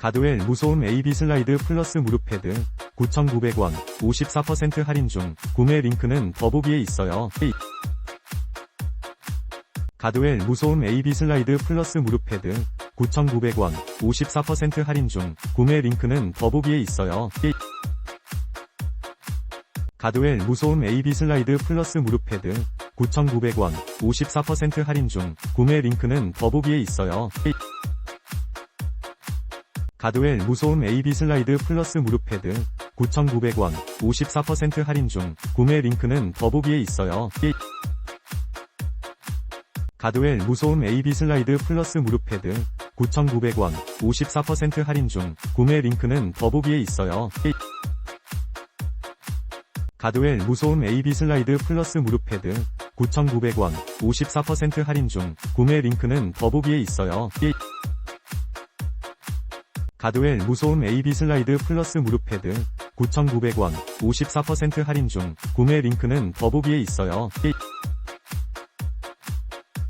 가드웰 무소음 AB 슬라이드 플러스 무릎 패드 9,900원 54% 할인 중 구매 링크는 더보기에 있어요. 가드웰 무소음 AB 슬라이드 플러스 무릎 패드 9,900원 54% 할인 중 구매 링크는 더보기에 있어요. 가드웰 무소음 AB 슬라이드 플러스 무릎 패드 9,900원 54% 할인 중 구매 링크는 더보기에 있어요. 가드웰 무소음 AB 슬라이드 플러스 무릎 패드 9,900원 54% 할인 중 구매 링크는 더보기에 있어요. 가드웰 무소음 AB 슬라이드 플러스 무릎 패드 9,900원 54% 할인 중 구매 링크는 더보기에 있어요. 가드웰 무소음 AB 슬라이드 플러스 무릎 패드 9,900원 54% 할인 중 구매 링크는 더보기에 있어요. 가드웰 무소음 AB 슬라이드 플러스 무릎 패드 9,900원 54% 할인 중 구매 링크는 더보기에 있어요.